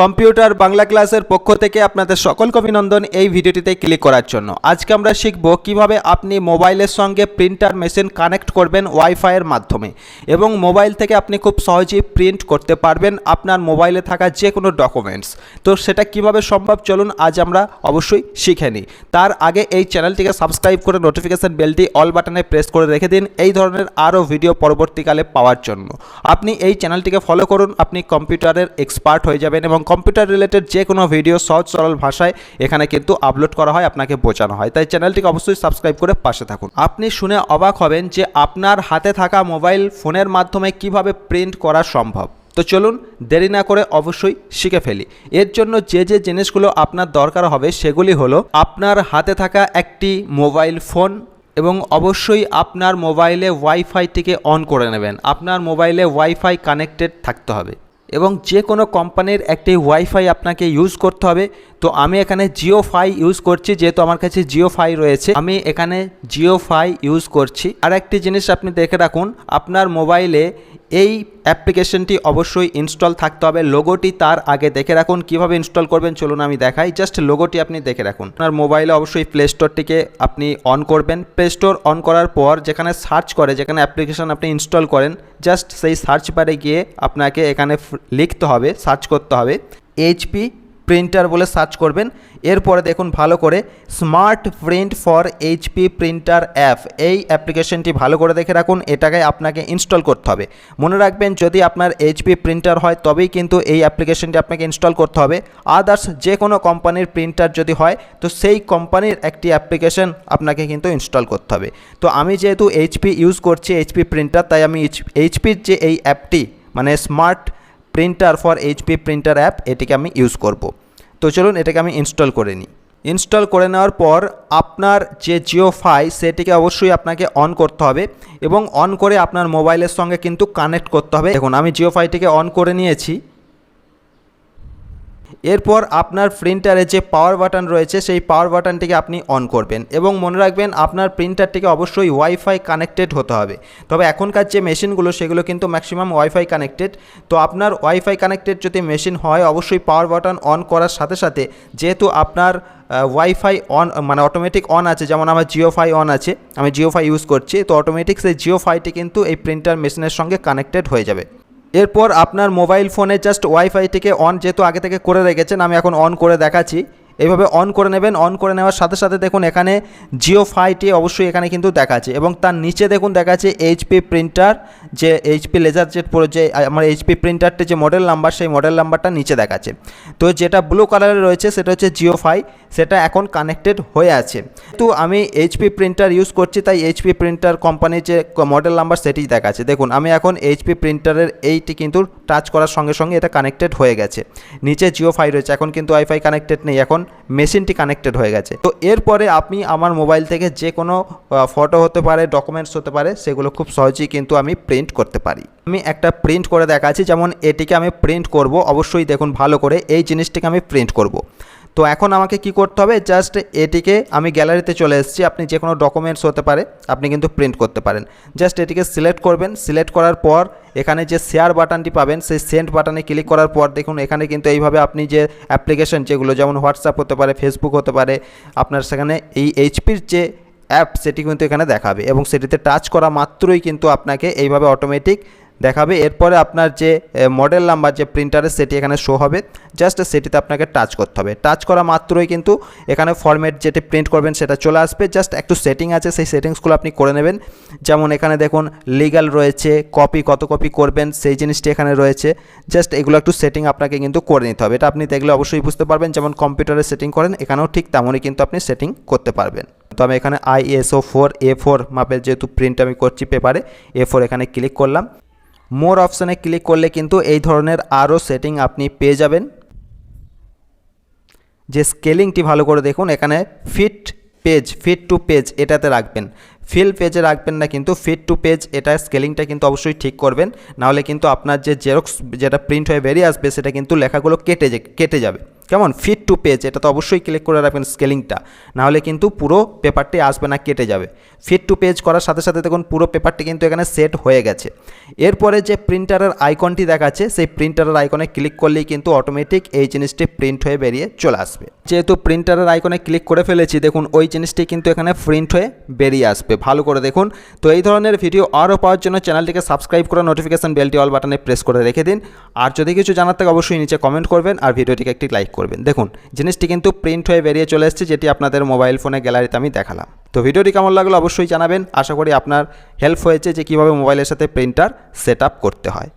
Computer Bangla ক্লাসের পক্ষ থেকে আপনাদের সকলকে অভিনন্দন এই ভিডিওটিতে ক্লিক করার জন্য। আজকে আমরা শিখব কীভাবে আপনি মোবাইলের সঙ্গে প্রিন্টার মেশিন কানেক্ট করবেন ওয়াইফাইয়ের মাধ্যমে এবং মোবাইল থেকে আপনি খুব সহজেই প্রিন্ট করতে পারবেন আপনার মোবাইলে থাকা যে কোনো ডকুমেন্টস। তো সেটা কীভাবে সম্ভব চলুন আজ আমরা অবশ্যই শিখে নিই। তার আগে এই চ্যানেলটিকে সাবস্ক্রাইব করে নোটিফিকেশান বেলটি অল বাটনে প্রেস করে রেখে দিন এই ধরনের আরও ভিডিও পরবর্তীকালে পাওয়ার জন্য। আপনি এই চ্যানেলটিকে ফলো করুন, আপনি কম্পিউটারের এক্সপার্ট হয়ে যাবেন এবং কম্পিউটার রিলেটেড যে কোনো ভিডিও সহজ সরল ভাষায় এখানে কিন্তু আপলোড করা হয়, আপনাকে বোঝানো হয়। তাই চ্যানেলটিকে অবশ্যই সাবস্ক্রাইব করে পাশে থাকুন। আপনি শুনে অবাক হবেন যে আপনার হাতে থাকা মোবাইল ফোনের মাধ্যমে কীভাবে প্রিন্ট করা সম্ভব। তো চলুন দেরি না করে অবশ্যই শিখে ফেলি। এর জন্য যে যে জিনিসগুলো আপনার দরকার হবে, সেগুলি হলো আপনার হাতে থাকা একটি মোবাইল ফোন এবং অবশ্যই আপনার মোবাইলে ওয়াইফাইটিকে অন করে নেবেন। আপনার মোবাইলে ওয়াইফাই কানেক্টেড থাকতে হবে। এবং যে কোনো কোম্পানির একটি ওয়াইফাই আপনাকে ইউজ করতে হবে। তো আমি এখানে জিও ফাই ইউজ করছি, যেহেতু আমার কাছে জিও ফাই রয়েছে। আমি এখানে জিও ফাই ইউজ করছি। আর একটি জিনিস আপনি দেখে রাখুন, আপনার মোবাইলে এই অ্যাপ্লিকেশনটি অবশ্যই ইনস্টল থাকতে হবে। লোগোটি তার আগে দেখে রাখুন। কীভাবে ইনস্টল করবেন চলুন আমি দেখাই। জাস্ট লোগোটি আপনি দেখে রাখুন। আপনার মোবাইলে অবশ্যই প্লে স্টোরটিকে আপনি অন করবেন। প্লে স্টোর অন করার পর যেখানে সার্চ করে, যেখানে অ্যাপ্লিকেশন আপনি ইনস্টল করেন, জাস্ট সেই সার্চ বারে গিয়ে আপনাকে এখানে লিখতে হবে সার্চ করতে হবে। এইচপি প্রিন্টার বলে সার্চ করবেন। এরপরে দেখুন ভালো করে smart print for HP printer app এই অ্যাপ্লিকেশনটি ভালো করে দেখে রাখুন, এটাকে আপনাকে ইনস্টল করতে হবে। মনে রাখবেন, যদি আপনার এইচপি প্রিন্টার হয়, তবেই কিন্তু এই অ্যাপ্লিকেশনটি আপনাকে ইনস্টল করতে হবে। আদার্স যে কোনো কোম্পানির প্রিন্টার যদি হয়, তো সেই কোম্পানির একটি অ্যাপ্লিকেশন আপনাকে কিন্তু ইনস্টল করতে হবে। তো আমি যেহেতু এইচপি ইউজ করছি এইচপি প্রিন্টার তাই আমি এইচপির যে এই অ্যাপটি মানে smart printer for HP printer app এটিকে আমি ইউজ করব। তো চলুন এটাকে আমি ইনস্টল করে নিই। ইনস্টল করে নেওয়ার পর আপনার যে জিও ফাই সেটিকে অবশ্যই আপনাকে অন করতে হবে এবং অন করে আপনার মোবাইলের সঙ্গে কিন্তু কানেক্ট করতে হবে। দেখুন, আমি জিও ফাইটিকে অন করে নিয়েছি। এরপর আপনার প্রিন্টারে যে পাওয়ার বাটন রয়েছে, সেই পাওয়ার বাটনটিকে আপনি অন করবেন এবং মনে রাখবেন আপনার প্রিন্টারটিকে অবশ্যই ওয়াইফাই কানেক্টেড হতে হবে। তবে এখনকার যে মেশিনগুলো, সেগুলো কিন্তু ম্যাক্সিমাম ওয়াইফাই কানেক্টেড তো আপনার ওয়াইফাই কানেক্টেড যদি মেশিন হয়, অবশ্যই পাওয়ার বাটন অন করার সাথে সাথে যেহেতু আপনার ওয়াইফাই অন মানে অটোমেটিক অন আছে, যেমন আমার জিও ফাই অন আছে, আমি জিও ফাই ইউজ করছি, তো অটোমেটিক সেই জিও ফাইটি কিন্তু এই প্রিন্টার মেশিনের সঙ্গে কানেক্টেড হয়ে যাবে। এরপর আপনার মোবাইল ফোনে জাস্ট ওয়াইফাই থেকে অন যেহেতু আগে থেকে করে রেখেছেন, আমি এখন অন করে দেখাচ্ছি। এইভাবে অন করে নেবেন অন করে নেওয়ার সাথে সাথে দেখুন এখানে জিও ফাইটি অবশ্যই এখানে কিন্তু দেখাচ্ছে এবং তার নিচে দেখুন দেখাচ্ছে এইচপি প্রিন্টার যে এইচপি লেজার জেট পরে যে আমার এইচপি প্রিন্টারটি যে মডেল নাম্বার সেই মডেল নাম্বারটা নিচে দেখাচ্ছে তো যেটা ব্লু কালারে রয়েছে সেটা হচ্ছে জিও ফাই সেটা এখন কানেক্টেড হয়ে আছে। তো আমি এইচপি প্রিন্টার ইউজ করছি, তাই এইচপি প্রিন্টার কোম্পানির যে মডেল নাম্বার সেটি দেখাচ্ছে দেখুন, আমি এখন এইচপি প্রিন্টারের এইটি কিন্তু টাচ করার সঙ্গে সঙ্গে এটা কানেক্টেড হয়ে গেছে। নিচে জিও ফাই রয়েছে, এখন কিন্তু ওয়াইফাই কানেক্টেড নেই, এখন মেশিনটি কানেক্টেড হয়ে গেছে। তো এরপরে আপনি আমার মোবাইল থেকে যে কোনো ফটো হতে পারে ডকুমেন্টস হতে পারে, সেগুলো খুব সহজেই কিন্তু আমি প্রিন্ট করতে পারি। আমি একটা প্রিন্ট করে দেখাচ্ছি, যেমন এটিকে আমি প্রিন্ট করব। অবশ্যই দেখুন ভালো করে এই জিনিসটিকে আমি প্রিন্ট করব। তো এখন আমাকে কি করতে হবে? জাস্ট এটিকে আমি গ্যালারিতে চলে এসেছি। আপনি যে কোনো ডকুমেন্টস হতে পারে, আপনি কিন্তু প্রিন্ট করতে পারেন। জাস্ট এটিকে সিলেক্ট করবেন। সিলেক্ট করার পর এখানে যে শেয়ার বাটনটি পাবেন, সেই সেন্ড বাটনে ক্লিক করার পর দেখুন, এখানে কিন্তু এইভাবে আপনি যে অ্যাপ্লিকেশন যেগুলো যেমন হোয়াটসঅ্যাপ হতে পারে ফেসবুক হতে পারে, আপনার সেখানে এই এইচপির যে অ্যাপ সেটি কিন্তু এখানে দেখাবে। এবং সেটিতে টাচ করা মাত্রই কিন্তু আপনাকে এইভাবে অটোমেটিক দেখাবে। এরপরে আপনার যে মডেল নাম্বার যে প্রিন্টারের সেটি এখানে শো হবে। জাস্ট সেটিতে আপনাকে টাচ করতে হবে। টাচ করা মাত্রই কিন্তু এখানে ফরম্যাট যেটি প্রিন্ট করবেন সেটা চলে আসবে। জাস্ট একটু সেটিং আছে, সেই সেটিংসগুলো আপনি করে নেবেন। যেমন এখানে দেখুন লিগ্যাল রয়েছে কপি কত কপি করবেন, সেই জিনিসটি এখানে রয়েছে। জাস্ট এগুলো একটু সেটিং আপনাকে কিন্তু করে নিতে হবে। এটা আপনি দেখলে অবশ্যই বুঝতে পারবেন, যেমন কম্পিউটারে সেটিং করেন, এখানেও ঠিক তেমনই কিন্তু আপনি সেটিং করতে পারবেন। তো আমি এখানে আইএসও ফোর এ ফোর মাপের যেহেতু প্রিন্ট আমি করছি পেপারে এ ফোর এখানে ক্লিক করলাম। মোর অপশানে ক্লিক করলে কিন্তু এই ধরনের আরও সেটিং আপনি পেয়ে যাবেন। যে স্কেলিংটি ভালো করে দেখুন, এখানে fit page fit to page এটাতে রাখবেন। ফিল পেজে রাখবেন না, কিন্তু ফিট টু পেজ এটা স্কেলিংটা কিন্তু অবশ্যই ঠিক করবেন। নাহলে কিন্তু আপনার যে জেরক্স যেটা প্রিন্ট হয়ে বেরিয়ে আসবে, সেটা কিন্তু লেখাগুলো কেটে কেটে যাবে। কেমন? ফিট টু পেজ এটা তো অবশ্যই ক্লিক করে রাখবেন স্কেলিংটা নাহলে কিন্তু পুরো পেপারটি আসবে না, কেটে যাবে। ফিট টু পেজ করার সাথে সাথে দেখুন, পুরো পেপারটি কিন্তু এখানে সেট হয়ে গেছে। এরপরে যে প্রিন্টারের আইকনটি দেখাচ্ছে, সেই প্রিন্টারের আইকনে ক্লিক করলেই কিন্তু অটোমেটিক এই জিনিসটি প্রিন্ট হয়ে বেরিয়ে চলে আসবে। যেহেতু প্রিন্টারের আইকনে ক্লিক করে ফেলেছি, দেখুন, ওই জিনিসটি কিন্তু এখানে প্রিন্ট হয়ে বেরিয়ে আসবে। ভালো করে দেখুন। তো এই ধরনের ভিডিও আরও পাওয়ার জন্য চ্যানেলটিকে সাবস্ক্রাইব করে নোটিফিকেশান বেলটি অল বাটনে প্রেস করে রেখে দিন। আর যদি কিছু জানার থাকে, অবশ্যই নিচে কমেন্ট করবেন আর ভিডিওটিকে একটি লাইক করবেন। দেখুন, জিনিসটি কিন্তু প্রিন্ট হয়ে বেরিয়ে চলে এসেছে, যেটি আপনাদের মোবাইল ফোনে গ্যালারিতে আমি দেখালাম। তো ভিডিওটি কেমন লাগল অবশ্যই জানাবেন। আশা করি আপনার হেল্প হয়েছে যে কীভাবে মোবাইলের সাথে প্রিন্টার সেট করতে হয়।